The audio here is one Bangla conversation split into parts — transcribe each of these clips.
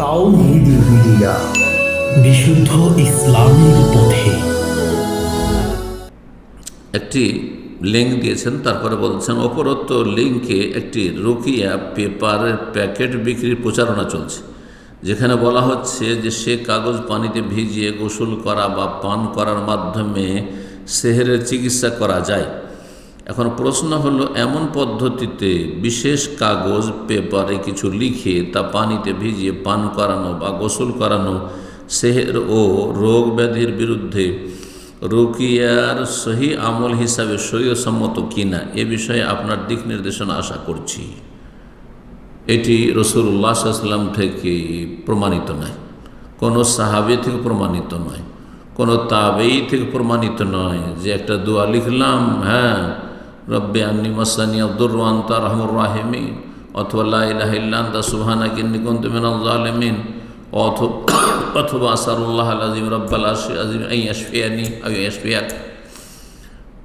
তাওহিদি মিডিয়া বিশুদ্ধ ইসলামের পথে। একটি লিঙ্ক দিয়েছেন, তারপরে বলছেন অপরত্ব লিঙ্কে একটি রুকিয়া পেপারের প্যাকেট বিক্রির প্রচারণা চলছে, যেখানে বলা হচ্ছে যে সে কাগজ পানিতে ভিজিয়ে গোসল করা বা পান করার মাধ্যমে সেহেরের চিকিৎসা করা যায়। এখন প্রশ্ন হলো, এমন পদ্ধতিতে বিশেষ কাগজ, পেপারে কিছু লিখে তা পানিতে ভিজিয়ে পান করানো বা গোসল করানো, সেহের ও রোগ ব্যাধির বিরুদ্ধে রুকিয়ার সহি আমল হিসাবে সহিসম্মত কিনা, এ বিষয়ে আপনার দিক নির্দেশনা আশা করছি। এটি রসুল্লাহ সাল্লাম থেকে প্রমাণিত নয়। কোনো সাহাবি থেকে প্রমাণিত নয়। কোনো তাবেই থেকে প্রমাণিত নয় যে একটা দোয়া লিখলাম হ্যাঁ রব্বে আন্নি মাসানি আব্দুর রহমান। তার রহমুর রাহেমিন অথবা লাহিল্লান দা সুহানা কিন্নি কন্তুমিন অথবা আসারুল্লাহ আজিম রব্বাল আজিম এই আশফিয়ানি আমি আশফিয়াক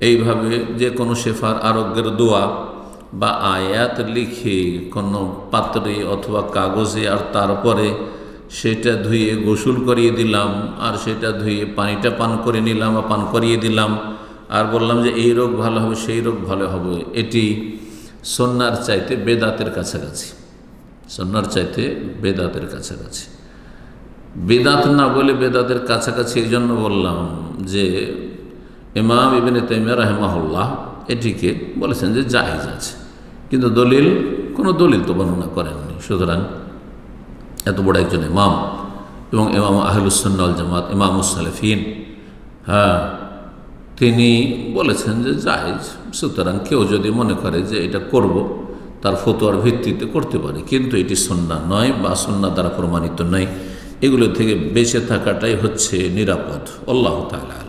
এইভাবে যে কোনো শেফার আরোগ্যের দোয়া বা আয়াত লিখে কোনো পাত্রে অথবা কাগজে আর তারপরে সেটা ধুয়ে গোসল করিয়ে দিলাম, আর সেটা ধুয়ে পানিটা পান করে নিলাম বা পান করিয়ে দিলাম আর বললাম যে এই রোগ ভালো হবে, সেই রোগ ভালো হবে। এটি সন্ন্যার চাইতে বেদাতের কাছাকাছি। সন্ন্যার চাইতে বেদাতের কাছাকাছি। বেদাত না বলে বেদাতের কাছাকাছি এই জন্য বললাম যে ইমাম ইবিনে তাইমিয়া রাহেমাহুল্লাহ এটিকে বলেছেন যে জাহেজ আছে। কিন্তু দলিল, কোনো দলিল তো বর্ণনা করেননি। সুতরাং এত বড় একজন ইমাম এবং ইমাম আহলুসন্নাল জামাত, ইমাম সালেফিন হ্যাঁ তিনি বলেছেন যে জাহেজ সুতরাং কেউ যদি মনে করে যে এটা করব, তার ফতোয়ার ভিত্তিতে করতে পারে, কিন্তু এটি সন্না নয় বা সন্না দ্বারা প্রমাণিত নয়। এগুলো থেকে বেঁচে থাকাটাই হচ্ছে নিরাপদ। আল্লাহ তালা